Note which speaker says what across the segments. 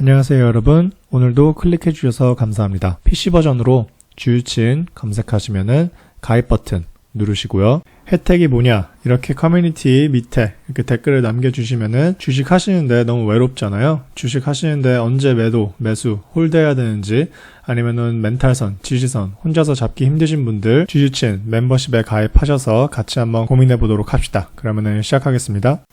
Speaker 1: 안녕하세요 여러분. 오늘도 클릭해 주셔서 감사합니다. PC 버전으로 주유친 검색하시면은 가입 버튼 누르시고요. 혜택이 뭐냐? 이렇게 커뮤니티 밑에 이렇게 댓글을 남겨주시면은 주식 하시는데 너무 외롭잖아요. 주식 하시는데 언제 매도 매수 홀드해야 되는지 아니면은 멘탈선 지지선 혼자서 잡기 힘드신 분들 주주친 멤버십에 가입하셔서 같이 한번 고민해 보도록 합시다. 그러면은 시작하겠습니다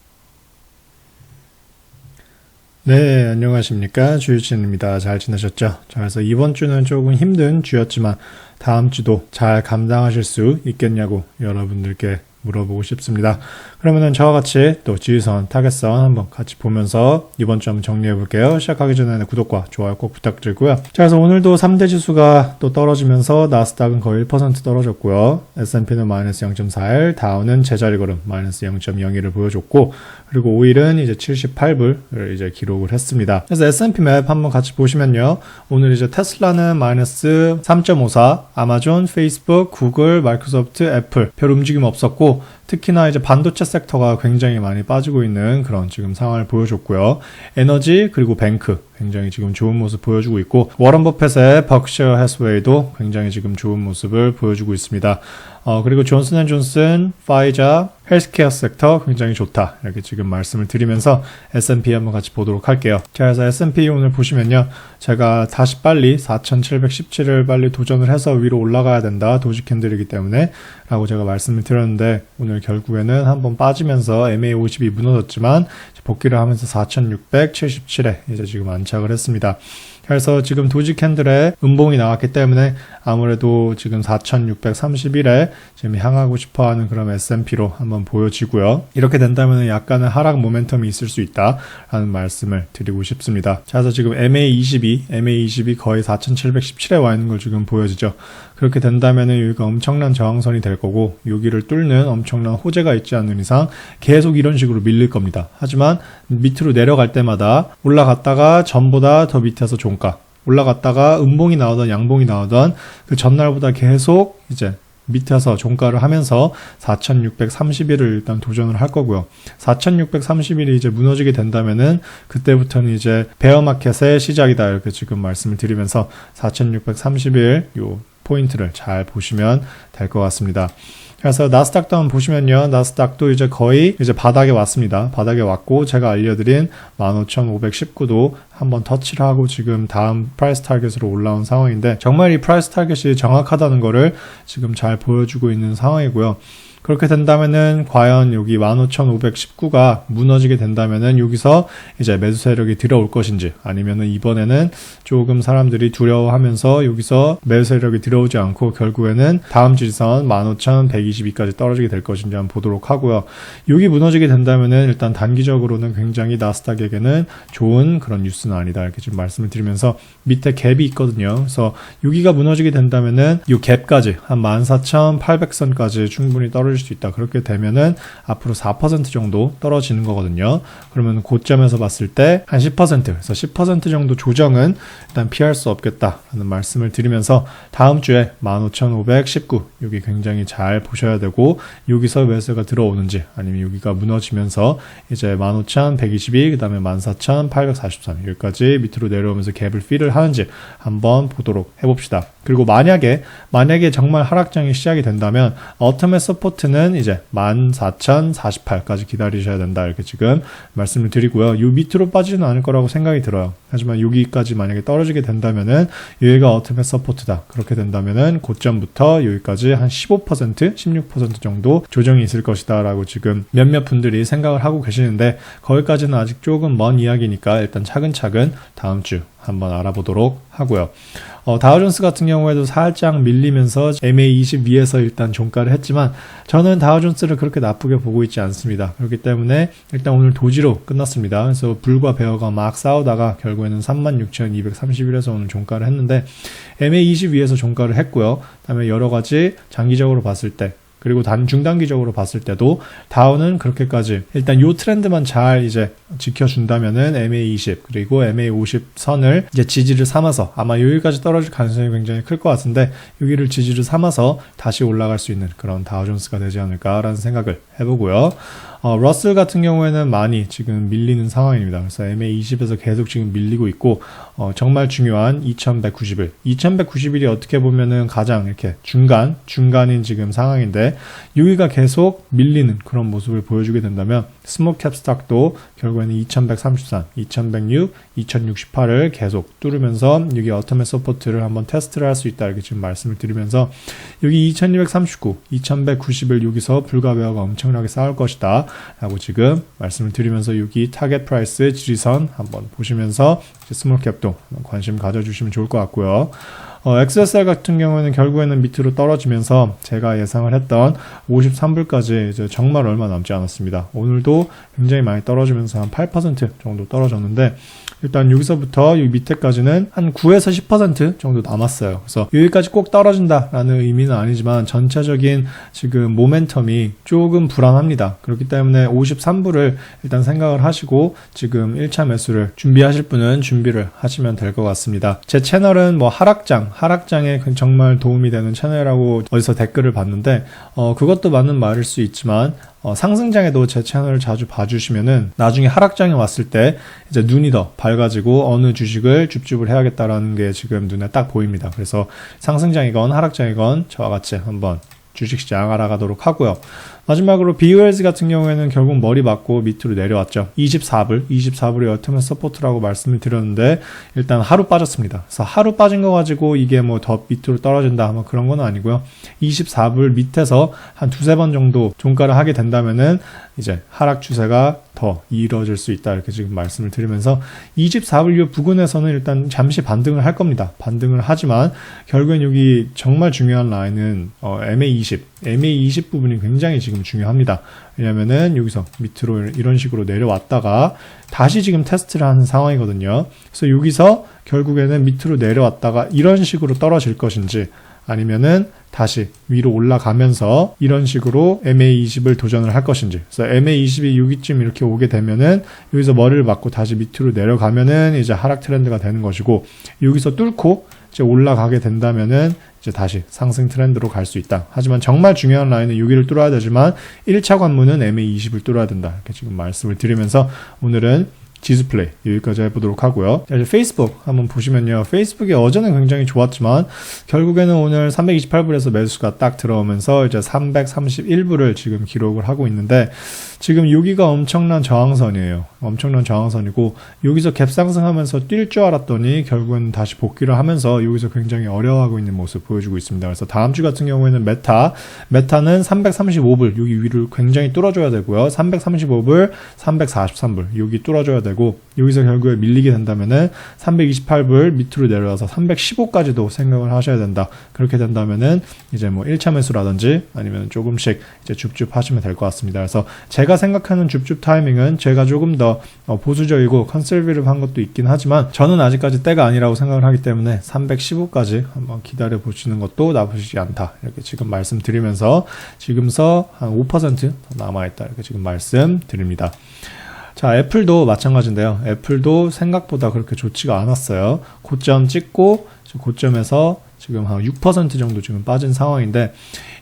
Speaker 1: 네, 안녕하십니까. 주유진입니다. 잘 지내셨죠? 자, 그래서 이번 주는 조금 힘든 주였지만 다음 주도 잘 감당하실 수 있겠냐고 여러분들께 물어보고 싶습니다. 그러면은 저와 같이 또 지휘선, 타겟선 한번 같이 보면서 이번 주 한번 정리해 볼게요. 시작하기 전에 구독과 좋아요 꼭 부탁드리고요. 자, 그래서 오늘도 3대 지수가 또 떨어지면서 나스닥은 거의 1% 떨어졌고요. S&P는 마이너스 0.41, 다우는 제자리 걸음 마이너스 0.02를 보여줬고, 그리고 5일은 이제 78불을 이제 기록을 했습니다. 그래서 S&P 맵 한번 같이 보시면요. 오늘 이제 테슬라는 마이너스 3.54, 아마존, 페이스북, 구글, 마이크로소프트, 애플 별 움직임 없었고, 특히나 이제 반도체 섹터가 굉장히 많이 빠지고 있는 그런 지금 상황을 보여줬고요. 에너지 그리고 뱅크 굉장히 지금 좋은 모습 보여주고 있고 워런 버펫의 벅셔 해스웨이도 굉장히 지금 좋은 모습을 보여주고 있습니다. 어, 그리고 존슨앤존슨, 파이자, 헬스케어 섹터 굉장히 좋다. 이렇게 지금 말씀을 드리면서 S&P 한번 같이 보도록 할게요. 자, 그래서 S&P 오늘 보시면요. 제가 다시 빨리 4,717을 빨리 도전을 해서 위로 올라가야 된다. 도지 캔들이기 때문에 라고 제가 말씀을 드렸는데 오늘 결국에는 한번 빠지면서 MA50이 무너졌지만 복귀를 하면서 4,677에 이제 지금 안 착을 했습니다. 그래서 지금 도지 캔들에 음봉이 나왔기 때문에 아무래도 지금 4,631에 지금 향하고 싶어 하는 그런 S&P로 한번 보여지고요. 이렇게 된다면 약간의 하락 모멘텀이 있을 수 있다라는 말씀을 드리고 싶습니다. 자, 그래서 지금 MA22, MA20이 거의 4,717에 와 있는 걸 지금 보여지죠. 그렇게 된다면 여기가 엄청난 저항선이 될 거고 여기를 뚫는 엄청난 호재가 있지 않는 이상 계속 이런 식으로 밀릴 겁니다. 하지만 밑으로 내려갈 때마다 올라갔다가 전보다 더 밑에서 종가 올라갔다가 음봉이 나오던 양봉이 나오던 그 전날보다 계속 이제 밑에서 종가를 하면서 4,631을 일단 도전을 할 거고요. 4,631이 이제 무너지게 된다면은 그때부터는 이제 베어마켓의 시작이다 이렇게 지금 말씀을 드리면서 4,631요 포인트를 잘 보시면 될 것 같습니다. 그래서 나스닥도 한번 보시면요. 나스닥도 이제 거의 이제 바닥에 왔습니다. 바닥에 왔고 제가 알려드린 15,519도 한번 터치를 하고 지금 다음 프라이스 타겟으로 올라온 상황인데 정말 이 프라이스 타겟이 정확하다는 거를 지금 잘 보여주고 있는 상황이고요. 그렇게 된다면은 과연 여기 15,519가 무너지게 된다면은 여기서 이제 매수 세력이 들어올 것인지 아니면은 이번에는 조금 사람들이 두려워하면서 여기서 매수 세력이 들어오지 않고 결국에는 다음 지지선 15,122까지 떨어지게 될 것인지 한번 보도록 하고요. 여기 무너지게 된다면은 일단 단기적으로는 굉장히 나스닥에게는 좋은 그런 뉴스는 아니다 이렇게 지금 말씀을 드리면서 밑에 갭이 있거든요. 그래서 여기가 무너지게 된다면은 이 갭까지 한 14,800선까지 충분히 떨어질 수 있다. 그렇게 되면은 앞으로 4% 정도 떨어지는 거거든요. 그러면 고점에서 봤을 때 한 10% 그래서 10% 정도 조정은 일단 피할 수 없겠다라는 말씀을 드리면서 다음 주에 15,519 여기 굉장히 잘 보셔야 되고 여기서 매수가 들어오는지 아니면 여기가 무너지면서 이제 15,122 그다음에 14,843 여기까지 밑으로 내려오면서 갭을 필을 하는지 한번 보도록 해봅시다. 그리고 만약에 만약에 정말 하락장이 시작이 된다면 어텀의 서포트 는 이제 14,048까지 기다리셔야 된다 이렇게 지금 말씀을 드리고요. 요 밑으로 빠지지는 않을 거라고 생각이 들어요. 하지만 여기까지 만약에 떨어지게 된다면은 여기가 어텀의 서포트다. 그렇게 된다면은 고점부터 여기까지 한 15%, 16% 정도 조정이 있을 것이다 라고 지금 몇몇 분들이 생각을 하고 계시는데 거기까지는 아직 조금 먼 이야기니까 일단 차근차근 다음 주 한번 알아보도록 하고요. 어, 다우존스 같은 경우에도 살짝 밀리면서 MA20 위에서 일단 종가를 했지만 저는 다우존스를 그렇게 나쁘게 보고 있지 않습니다. 그렇기 때문에 일단 오늘 도지로 끝났습니다. 그래서 불과 베어가 막 싸우다가 결국에는 36,231에서 오늘 종가를 했는데 MA20 위에서 종가를 했고요. 그다음에 여러 가지 장기적으로 봤을 때 그리고 단 중단기적으로 봤을 때도 다우는 그렇게까지 일단 요 트렌드만 잘 이제 지켜준다면은 MA20 그리고 MA50 선을 이제 지지를 삼아서 아마 여기까지 떨어질 가능성이 굉장히 클 것 같은데 여기를 지지를 삼아서 다시 올라갈 수 있는 그런 다우존스가 되지 않을까라는 생각을 해보고요. 어, 러셀 같은 경우에는 많이 지금 밀리는 상황입니다. 그래서 MA20에서 계속 지금 밀리고 있고 어, 정말 중요한 2191. 2191이 어떻게 보면은 가장 이렇게 중간, 중간인 지금 상황인데 여기가 계속 밀리는 그런 모습을 보여주게 된다면 스모캡 스탁도 결국에는 2133, 2106, 2068을 계속 뚫으면서 여기 어터맨 서포트를 한번 테스트를 할 수 있다 이렇게 지금 말씀을 드리면서 여기 2239, 2190을 여기서 불가배어가 엄청나게 쌓을 것이다 라고 지금 말씀을 드리면서 여기 타겟 프라이스 지지선 한번 보시면서 스몰캡도 관심 가져주시면 좋을 것 같고요. 어, XSR 같은 경우에는 결국에는 밑으로 떨어지면서 제가 예상을 했던 53불까지 이제 정말 얼마 남지 않았습니다. 오늘도 굉장히 많이 떨어지면서 한 8% 정도 떨어졌는데 일단 여기서부터 여기 밑에까지는 한 9에서 10% 정도 남았어요. 그래서 여기까지 꼭 떨어진다라는 의미는 아니지만 전체적인 지금 모멘텀이 조금 불안합니다. 그렇기 때문에 53불을 일단 생각을 하시고 지금 1차 매수를 준비하실 분은 준비를 하시면 될 것 같습니다. 제 채널은 뭐 하락장, 하락장에 정말 도움이 되는 채널이라고 어디서 댓글을 봤는데 어, 그것도 맞는 말일 수 있지만 어, 상승장에도 제 채널을 자주 봐주시면은 나중에 하락장에 왔을 때 이제 눈이 더 밝아지고 어느 주식을 줍줍을 해야겠다라는 게 지금 눈에 딱 보입니다. 그래서 상승장이건 하락장이건 저와 같이 한번 주식시장 알아가도록 하고요. 마지막으로 BOLZ 같은 경우에는 결국 머리 맞고 밑으로 내려왔죠. 24불, 24불이 어트면 서포트라고 말씀을 드렸는데 일단 하루 빠졌습니다. 그래서 하루 빠진 거 가지고 이게 뭐 더 밑으로 떨어진다 하면 그런 건 아니고요. 24불 밑에서 한 두세 번 정도 종가를 하게 된다면은 이제 하락 추세가 더 이뤄질 수 있다 이렇게 지금 말씀을 드리면서 24불 부근에서는 일단 잠시 반등을 할 겁니다. 반등을 하지만 결국엔 여기 정말 중요한 라인은 어, MA20, MA20 부분이 굉장히 지금 중요합니다. 왜냐면은 여기서 밑으로 이런 식으로 내려왔다가 다시 지금 테스트를 하는 상황이거든요. 그래서 여기서 결국에는 밑으로 내려왔다가 이런 식으로 떨어질 것인지 아니면은 다시 위로 올라가면서 이런 식으로 MA20을 도전을 할 것인지. 그래서 MA20이 여기쯤 이렇게 오게 되면은 여기서 머리를 맞고 다시 밑으로 내려가면은 이제 하락 트렌드가 되는 것이고 여기서 뚫고 이제 올라가게 된다면은 이제 다시 상승 트렌드로 갈 수 있다. 하지만 정말 중요한 라인은 여기를 뚫어야 되지만 1차 관문은 MA20을 뚫어야 된다. 이렇게 지금 말씀을 드리면서 오늘은 지수 플레이 여기까지 해보도록 하고요. 자, 이제 페이스북 한번 보시면요. 페이스북이 어제는 굉장히 좋았지만 결국에는 오늘 328불에서 매수가 딱 들어오면서 이제 331불을 지금 기록을 하고 있는데 지금 여기가 엄청난 저항선이에요. 엄청난 저항선이고 여기서 갭 상승하면서 뛸 줄 알았더니 결국은 다시 복귀를 하면서 여기서 굉장히 어려워하고 있는 모습 보여주고 있습니다. 그래서 다음 주 같은 경우에는 메타 메타는 335불 여기 위를 굉장히 뚫어줘야 되고요. 335불, 343불 여기 뚫어줘야 되고 여기서 결국에 밀리게 된다면은 328불 밑으로 내려와서 315까지도 생각을 하셔야 된다. 그렇게 된다면은 이제 뭐 1차 매수라든지 아니면 조금씩 이제 줍줍 하시면 될 것 같습니다. 그래서 제가 생각하는 줍줍 타이밍은 제가 조금 더 어, 보수적이고 컨servative 것도 있긴 하지만 저는 아직까지 때가 아니라고 생각을 하기 때문에 315까지 한번 기다려 보시는 것도 나쁘지 않다. 이렇게 지금 말씀드리면서 지금서 한 5%더 남아있다. 이렇게 지금 말씀드립니다. 자, 애플도 마찬가지인데요. 애플도 생각보다 그렇게 좋지가 않았어요. 고점 찍고 고점에서 지금 한 6% 정도 지금 빠진 상황인데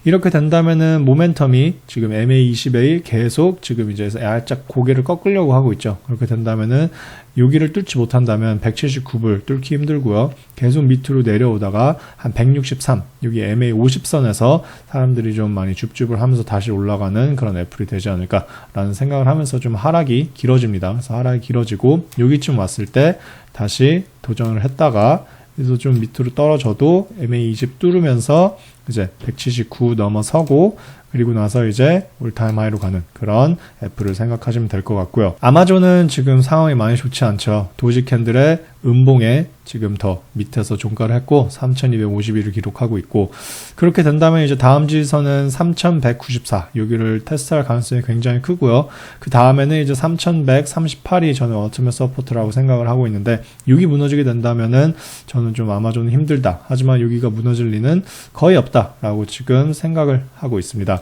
Speaker 1: 이렇게 된다면은 모멘텀이 지금 MA20에 계속 지금 이제 살짝 고개를 꺾으려고 하고 있죠. 그렇게 된다면은 여기를 뚫지 못한다면 179불 뚫기 힘들고요. 계속 밑으로 내려오다가 한 163, 여기 MA50선에서 사람들이 좀 많이 줍줍을 하면서 다시 올라가는 그런 애플이 되지 않을까라는 생각을 하면서 좀 하락이 길어집니다. 그래서 하락이 길어지고 여기쯤 왔을 때 다시 도전을 했다가 그래서 좀 밑으로 떨어져도 MA20 뚫으면서 이제 179 넘어서고 그리고 나서 이제 올타임 하이로 가는 그런 애플을 생각하시면 될 것 같고요. 아마존은 지금 상황이 많이 좋지 않죠. 도지 캔들의 음봉에 지금 더 밑에서 종가를 했고 3251을 기록하고 있고 그렇게 된다면 이제 다음 지선은 3194 여기를 테스트할 가능성이 굉장히 크고요. 그 다음에는 이제 3138이 저는 어트맨 서포트라고 생각을 하고 있는데 여기 무너지게 된다면은 저는 좀 아마존은 힘들다. 하지만 여기가 무너질 리는 거의 없다라고 지금 생각을 하고 있습니다.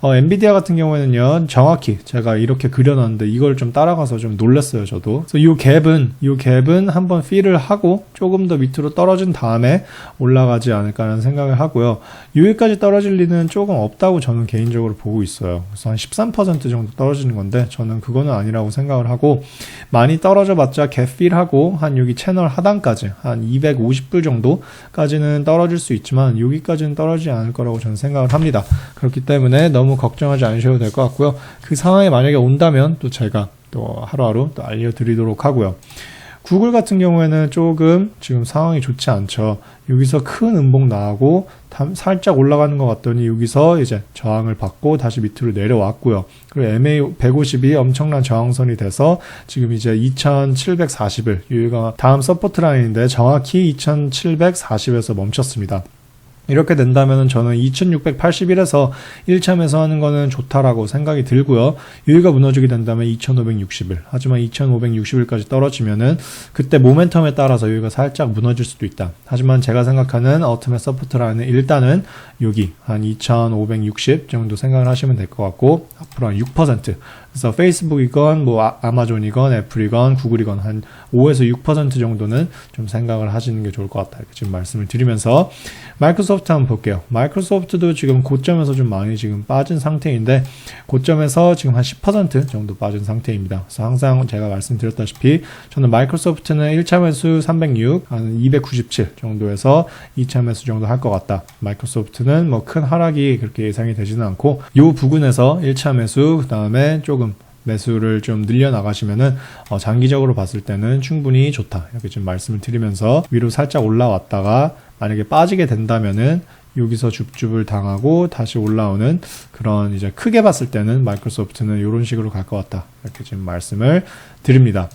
Speaker 1: 어, 엔비디아 같은 경우에는요, 정확히 제가 이렇게 그려놨는데 이걸 좀 따라가서 좀 놀랐어요, 저도. 그래서 이 갭은, 이 갭은 한번 필을 하고 조금 더 밑으로 떨어진 다음에 올라가지 않을까라는 생각을 하고요. 여기까지 떨어질 리는 조금 없다고 저는 개인적으로 보고 있어요. 그래서 한 13% 정도 떨어지는 건데 저는 그거는 아니라고 생각을 하고 많이 떨어져 봤자 갭 필하고 한 여기 채널 하단까지 한 250불 정도까지는 떨어질 수 있지만 여기까지는 떨어지지 않을 거라고 저는 생각을 합니다. 그렇기 때문에 너무 걱정하지 않으셔도 될 것 같고요. 그 상황이 만약에 온다면 또 제가 또 하루하루 또 알려드리도록 하고요. 구글 같은 경우에는 조금 지금 상황이 좋지 않죠. 여기서 큰 음봉 나오고 담- 살짝 올라가는 것 같더니 여기서 이제 저항을 받고 다시 밑으로 내려왔고요. 그리고 MA 150이 엄청난 저항선이 돼서 지금 이제 2740을 여기가 다음 서포트 라인인데 정확히 2740에서 멈췄습니다. 이렇게 된다면 저는 2681에서 1차 매수하는 거는 좋다라고 생각이 들고요. 여기가 무너지게 된다면 2560일. 하지만 2560일까지 떨어지면은 그때 모멘텀에 따라서 여기가 살짝 무너질 수도 있다. 하지만 제가 생각하는 어트의 서포트 라인은 일단은 여기 한 2560 정도 생각을 하시면 될 것 같고 앞으로 한 6%. 그래서 페이스북이건 뭐 아- 아마존이건 애플이건 구글이건 한 5에서 6% 정도는 좀 생각을 하시는 게 좋을 것 같다. 이렇게 지금 말씀을 드리면서 마이크로소프트 한번 볼게요. 마이크로소프트도 지금 고점에서 좀 많이 지금 빠진 상태인데 고점에서 지금 한 10% 정도 빠진 상태입니다. 그래서 항상 제가 말씀드렸다시피 저는 마이크로소프트는 1차 매수 306, 한 297 정도에서 2차 매수 정도 할 것 같다. 마이크로소프트는 뭐 큰 하락이 그렇게 예상이 되지는 않고 이 부근에서 1차 매수 그 다음에 조금 매수를 좀 늘려 나가시면은 어, 장기적으로 봤을 때는 충분히 좋다 이렇게 좀 말씀을 드리면서 위로 살짝 올라왔다가 만약에 빠지게 된다면은 여기서 줍줍을 당하고 다시 올라오는 그런 이제 크게 봤을 때는 마이크로소프트는 이런 식으로 갈 것 같다 이렇게 지금 말씀을 드립니다.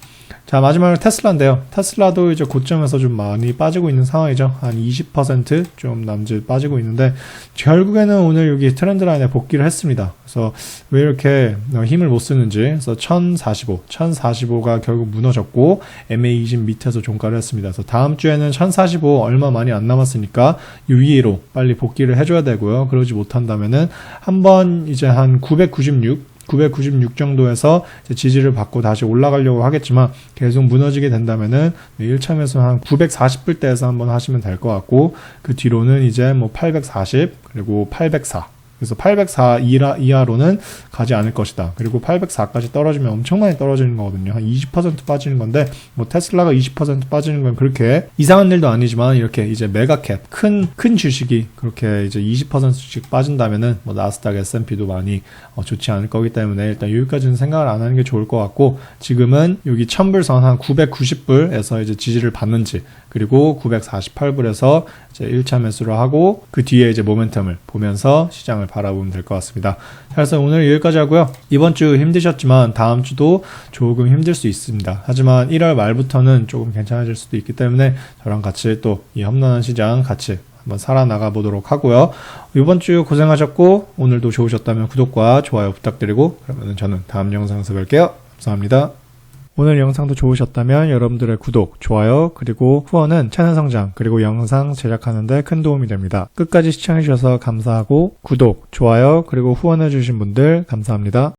Speaker 1: 자 마지막으로 테슬라인데요. 테슬라도 이제 고점에서 좀 많이 빠지고 있는 상황이죠. 한 20%좀 남짓 빠지고 있는데 결국에는 오늘 여기 트렌드 라인에 복귀를 했습니다. 그래서 왜 이렇게 어, 힘을 못 쓰는지 그래서 1045, 1045가 결국 무너졌고 MA20 밑에서 종가를 했습니다. 그래서 다음 주에는 1045 얼마 많이 안 남았으니까 이 위로 빨리 복귀를 해줘야 되고요. 그러지 못한다면은 한번 이제 한 996 996 정도에서 지지를 받고 다시 올라가려고 하겠지만 계속 무너지게 된다면은 1참에서 한 940불대에서 한번 하시면 될 것 같고 그 뒤로는 이제 뭐 840 그리고 804 그래서 804 이하, 이하로는 가지 않을 것이다. 그리고 804까지 떨어지면 엄청 많이 떨어지는 거거든요. 한 20% 빠지는 건데, 뭐 테슬라가 20% 빠지는 건 그렇게 이상한 일도 아니지만, 이렇게 이제 메가캡, 큰, 큰 주식이 그렇게 이제 20%씩 빠진다면은, 뭐 나스닥, S&P도 많이 어, 좋지 않을 거기 때문에, 일단 여기까지는 생각을 안 하는 게 좋을 것 같고, 지금은 여기 1000불선 한 990불에서 이제 지지를 받는지, 그리고 948불에서 이제 1차 매수를 하고 그 뒤에 이제 모멘텀을 보면서 시장을 바라보면 될 것 같습니다. 그래서 오늘 여기까지 하고요. 이번 주 힘드셨지만 다음 주도 조금 힘들 수 있습니다. 하지만 1월 말부터는 조금 괜찮아질 수도 있기 때문에 저랑 같이 또 이 험난한 시장 같이 한번 살아나가 보도록 하고요. 이번 주 고생하셨고 오늘도 좋으셨다면 구독과 좋아요 부탁드리고 그러면 저는 다음 영상에서 뵐게요. 감사합니다. 오늘 영상도 좋으셨다면 여러분들의 구독, 좋아요, 그리고 후원은 채널 성장, 그리고 영상 제작하는데 큰 도움이 됩니다. 끝까지 시청해주셔서 감사하고 구독, 좋아요, 그리고 후원해주신 분들 감사합니다.